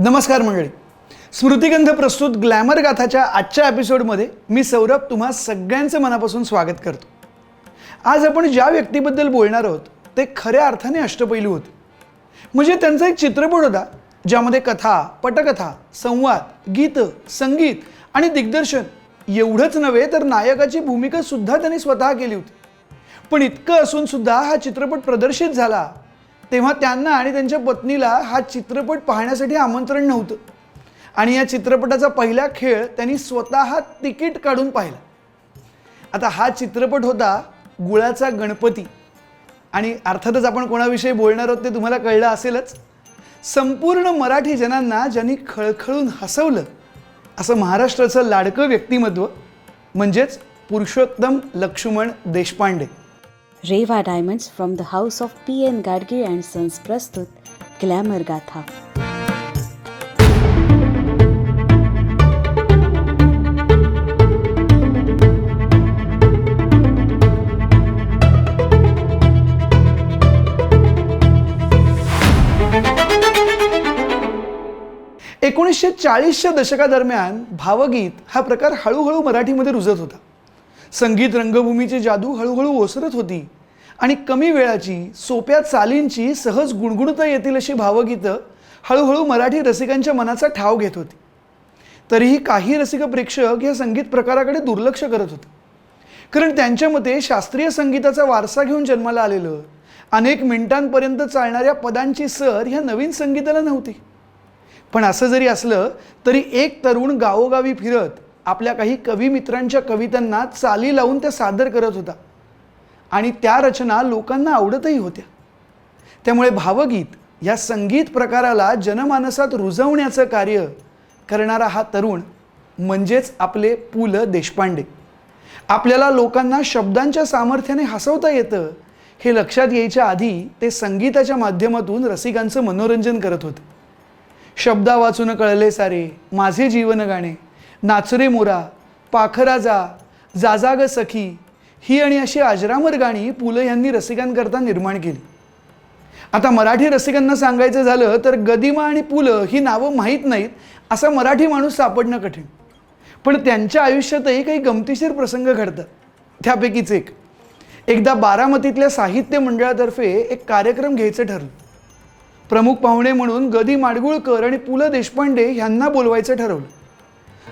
नमस्कार मंडळी. स्मृतिगंध प्रस्तुत ग्लॅमर गाथाच्या आजच्या एपिसोडमध्ये मी सौरभ तुम्हा सगळ्यांचं मनापासून स्वागत करतो. आज आपण ज्या व्यक्तीबद्दल बोलणार आहोत ते खऱ्या अर्थाने अष्टपैलू होते. म्हणजे त्यांचा एक चित्रपट होता ज्यामध्ये कथा पटकथा संवाद गीतं संगीत आणि दिग्दर्शन एवढंच नव्हे तर नायकाची भूमिका सुद्धा त्यांनी स्वतः केली होती. पण इतकं असून सुद्धा हा चित्रपट प्रदर्शित झाला तेव्हा त्यांना आणि त्यांच्या पत्नीला हा चित्रपट पाहण्यासाठी आमंत्रण नव्हतं. आणि या चित्रपटाचा पहिला खेळ त्यांनी स्वतः तिकीट काढून पाहिला. आता हा चित्रपट होता गुळाचा गणपती. आणि अर्थातच आपण कोणाविषयी बोलणार आहोत ते तुम्हाला कळलं असेलच. संपूर्ण मराठी जनांना ज्यांनी खळखळून हसवलं असं महाराष्ट्राचं लाडकं व्यक्तिमत्व म्हणजेच Purushottam Laxman Deshpande. Reva diamonds from the house of P N Gadgil and sons प्रस्तुत ग्लॅमर गाथा. एकोणीसशे चाळीसच्या दशकादरम्यान भावगीत हा प्रकार हळूहळू मराठीमध्ये रुजत होता. संगीत रंगभूमीची जादू हळूहळू ओसरत होती. आणि कमी वेळाची सोप्या चालींची सहज गुणगुणता येतील अशी भावगीतं हळूहळू मराठी रसिकांच्या मनाचा ठाव घेत होती. तरीही काही रसिक प्रेक्षक या संगीत प्रकाराकडे दुर्लक्ष करत होते. कारण त्यांच्या मते शास्त्रीय संगीताचा वारसा घेऊन जन्माला आलेलं अनेक मिनिटांपर्यंत चालणाऱ्या पदांची सर ह्या नवीन संगीताला नव्हती. पण असं जरी असलं तरी एक तरुण गावोगावी फिरत आपल्या काही कवी मित्रांच्या कवितांना चाली लावून त्या सादर करत होता. आणि त्या रचना लोकांना आवडतही होत्या. त्यामुळे भावगीत या संगीत प्रकाराला जनमानसात रुजवण्याचं कार्य करणारा हा तरुण म्हणजेच आपले पु ल देशपांडे. आपल्याला लोकांना शब्दांच्या सामर्थ्याने हसवता येतं हे लक्षात यायच्या आधी ते संगीताच्या माध्यमातून रसिकांचं मनोरंजन करत होते. शब्दा वाचून कळले सारे माझे जीवन गाणे. नाचरे मोरा पाखराजा जाजा ग सखी ही आणि अशी आजरामर गाणी पु ल यांनी रसिकांकरता निर्माण केली. आता मराठी रसिकांना सांगायचं झालं तर गदिमा आणि पु ल ही नावं माहीत नाहीत असा मराठी माणूस सापडणं कठीण. पण त्यांच्या आयुष्यातही काही गमतीशीर प्रसंग घडतात. त्यापैकीच एक. एकदा बारामतीतल्या साहित्य मंडळातर्फे एक कार्यक्रम घ्यायचं ठरलं. प्रमुख पाहुणे म्हणून गदी माडगुळकर आणि पु ल देशपांडे यांना बोलवायचं ठरवलं.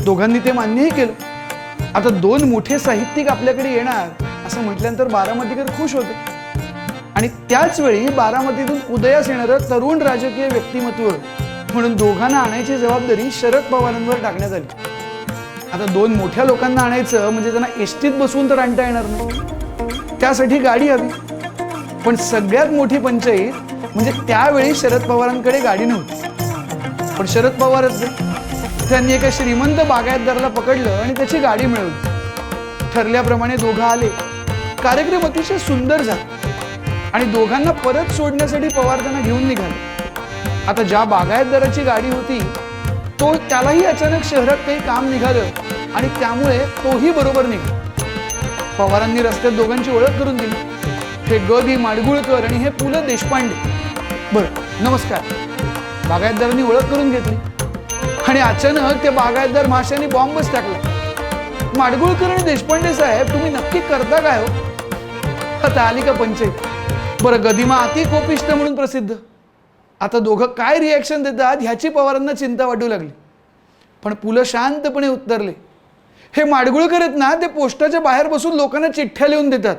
दोघांनी ते मान्यही केलं. आता दोन मोठे साहित्यिक आपल्याकडे येणार असं म्हटल्यानंतर बारामतीकर खुश होते. आणि त्याच वेळी बारामतीतून उदयास येणारं तरुण राजकीय व्यक्तिमत्व म्हणून दोघांना आणायची जबाबदारी शरद पवारांवर टाकण्यात आली. आता दोन मोठ्या लोकांना आणायचं म्हणजे त्यांना एसटीत बसवून तर आणता येणार नाही त्यासाठी गाडी हवी. पण सगळ्यात मोठी पंचायत म्हणजे त्यावेळी शरद पवारांकडे गाडी नव्हती. पण शरद पवारच त्यांनी एका श्रीमंत बागायतदाराला पकडलं आणि त्याची गाडी मिळवली. ठरल्याप्रमाणे दोघं आले. कार्यक्रम अतिशय सुंदर झाला. आणि दोघांना परत सोडण्यासाठी पवार त्यांना घेऊन निघाले. आता ज्या बागायतदाराची गाडी होती तो त्यालाही अचानक शहरात काही काम निघालं आणि त्यामुळे तोही बरोबर निघाला. पवारांनी रस्त्यात दोघांची ओळख करून दिली. हे ग दी माडगुळकर आणि हे पु ल देशपांडे. बरं नमस्कार. बागायतदारांनी ओळख करून घेतली. आणि अचानक त्या बागायतदार माशाने बॉम्बच टाकला. माडगुळकर आणि देशपांडे साहेब तुम्ही नक्की करता काय हो? आता आली का पंचायत? बरं गदिमा अति कोपिष्ट म्हणून प्रसिद्ध. आता दोघं काय रिॲक्शन देतात ह्याची पवारांना चिंता वाटू लागली. पण पुलं शांतपणे उत्तरले हे माडगुळकर आहेत ना ते पोस्टाच्या बाहेर बसून लोकांना चिठ्ठ्या लिहून देतात.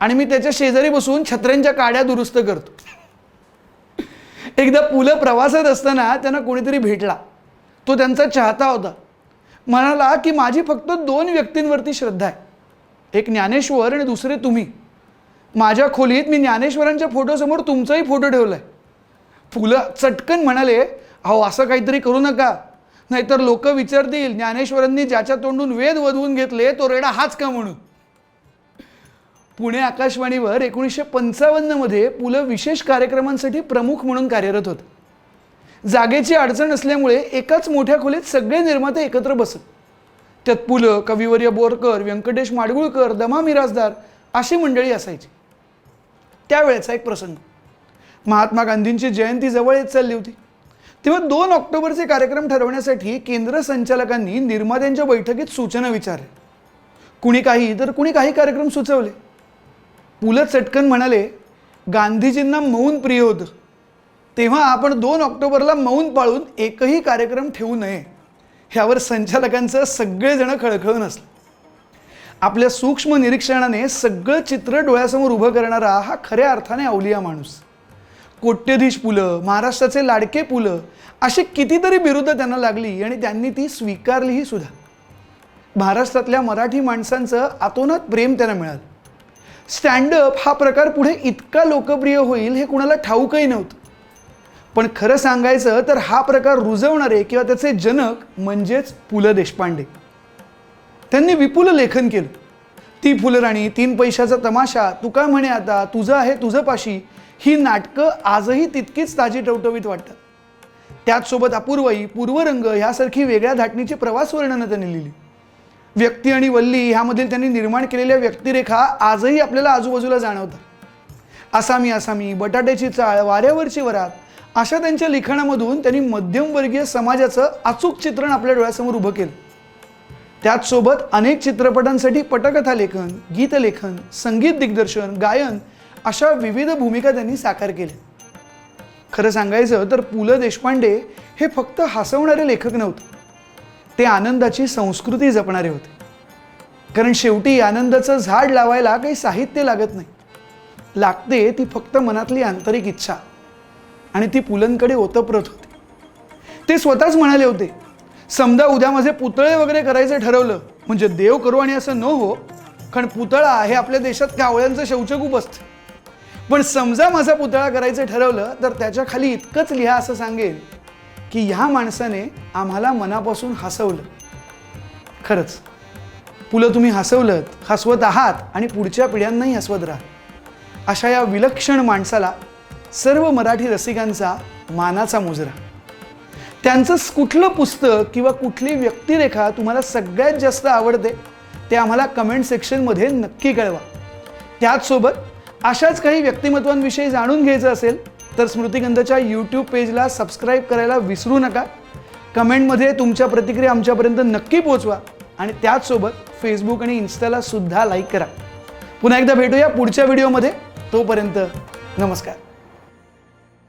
आणि मी त्याच्या शेजारी बसून छत्र्यांच्या काड्या दुरुस्त करतो. एकदा पुलं प्रवासात असताना त्यांना कोणीतरी भेटला. तो त्यांचा चाहता होता. म्हणाला की माझी फक्त दोन व्यक्तींवरती श्रद्धा आहे. एक ज्ञानेश्वर आणि दुसरे तुम्ही. माझ्या खोलीत मी ज्ञानेश्वरांच्या फोटोसमोर तुमचाही फोटो ठेवला आहे फुलं चटकन म्हणाले अहो असं काहीतरी करू नका. नाहीतर लोक विचारतील ज्ञानेश्वरांनी ज्याच्या तोंडून वेद वधवून घेतले तो रेडा हाच का म्हणून? पुणे आकाशवाणीवर एकोणीसशे पंचावन्नमध्ये पु ल विशेष कार्यक्रमांसाठी प्रमुख म्हणून कार्यरत होतं. जागेची अडचण असल्यामुळे एकाच मोठ्या खोलीत सगळे निर्माते एकत्र बसत. त्यात पु ल कविवर्य बोरकर व्यंकटेश माडगुळकर दमा मिराजदार अशी मंडळी असायची. त्यावेळेचा एक प्रसंग. महात्मा गांधींची जयंती जवळ येत चालली होती. तेव्हा दोन ऑक्टोबरचे कार्यक्रम ठरवण्यासाठी केंद्र संचालकांनी निर्मात्यांच्या बैठकीत सूचना विचारल्या. कुणी काही तर कुणी काही कार्यक्रम सुचवले. पु ल चटकन म्हणाले गांधीजींना मौन प्रिय होतं. तेव्हा आपण दोन ऑक्टोबरला मौन पाळून एकही कार्यक्रम ठेवू नये. ह्यावर संचालकांचं सगळेजण खळखळून असलं आपल्या सूक्ष्म निरीक्षणाने सगळं चित्र डोळ्यासमोर उभं करणारा हा खऱ्या अर्थाने अवलिया माणूस. कोट्यधीश पुलं महाराष्ट्राचे लाडके पुलं अशी कितीतरी बिरुदं त्यांना लागली आणि त्यांनी ती स्वीकारलीही सुद्धा. महाराष्ट्रातल्या मराठी माणसांचं आतोनात प्रेम त्यांना मिळालं. स्टँडअप हा प्रकार पुढे इतका लोकप्रिय होईल हे कुणाला ठाऊकही नव्हतं. पण खरं सांगायचं तर हा प्रकार रुजवणारे किंवा त्याचे जनक म्हणजेच पु ल देशपांडे. त्यांनी विपुल लेखन केलं. ती फुलराणी तीन पैशाचा तमाशा तुका म्हणे आता? तुझं आहे तुझं पाशी ही नाटकं आजही तितकीच ताजी टवटवीत वाटतात. त्याचसोबत अपूर्वाई पूर्वरंग ह्यासारखी वेगळ्या धाटणीची प्रवास वर्णनं त्यांनी लिहिली. व्यक्ती आणि वल्ली ह्यामधील त्यांनी निर्माण केलेल्या व्यक्तिरेखा आजही आपल्याला आजूबाजूला जाणवतात. आसामी आसामी बटाट्याची चाळ वाऱ्यावरची वरात अशा त्यांच्या लिखाणामधून त्यांनी मध्यमवर्गीय समाजाचं अचूक चित्रण आपल्या डोळ्यासमोर उभं केलं. त्याचसोबत अनेक चित्रपटांसाठी पटकथा लेखन गीतलेखन संगीत दिग्दर्शन गायन अशा विविध भूमिका त्यांनी साकार केल्या. खरं सांगायचं तर पु ल देशपांडे हे फक्त हसवणारे लेखक नव्हते. ते आनंदाची संस्कृती जपणारे होते. कारण शेवटी आनंदाचं झाड लावायला काही साहित्य लागत नाही. लागते ती फक्त मनातली आंतरिक इच्छा. आणि ती पुलंकडे ओतप्रत होती. ते स्वतःच म्हणाले होते समजा उद्या माझे पुतळे वगैरे करायचं ठरवलं म्हणजे देव करू आणि असं न हो कारण पुतळा हे आपल्या देशात कावळ्यांचं शौचकूप असतं. पण समजा माझा पुतळा करायचं ठरवलं तर त्याच्याखाली इतकंच लिहा असं सांगेल की ह्या माणसाने आम्हाला मनापासून हसवलं. खरंच पुलं तुम्ही हसवलं हसवत आहात आणि पुढच्या पिढ्यांनाही हसवत राहा. अशा या विलक्षण माणसाला सर्व मराठी रसिकांचा मानाचा मुजरा. त्यांचं कुठलं पुस्तक किंवा कुठली व्यक्तिरेखा तुम्हाला सगळ्यात जास्त आवडते ते आम्हाला कमेंट सेक्शनमध्ये नक्की कळवा. त्याचसोबत अशाच काही व्यक्तिमत्वांविषयी जाणून घ्यायचं असेल तर स्मृतिगंधाच्या यूट्यूब पेजला सबस्क्राईब करायला विसरू नका. कमेंटमध्ये तुमच्या प्रतिक्रिया आमच्यापर्यंत नक्की पोचवा आणि त्याचसोबत फेसबुक आणि इन्स्टाला सुद्धा लाईक करा. पुन्हा एकदा भेटूया पुढच्या व्हिडिओमध्ये तोपर्यंत नमस्कार.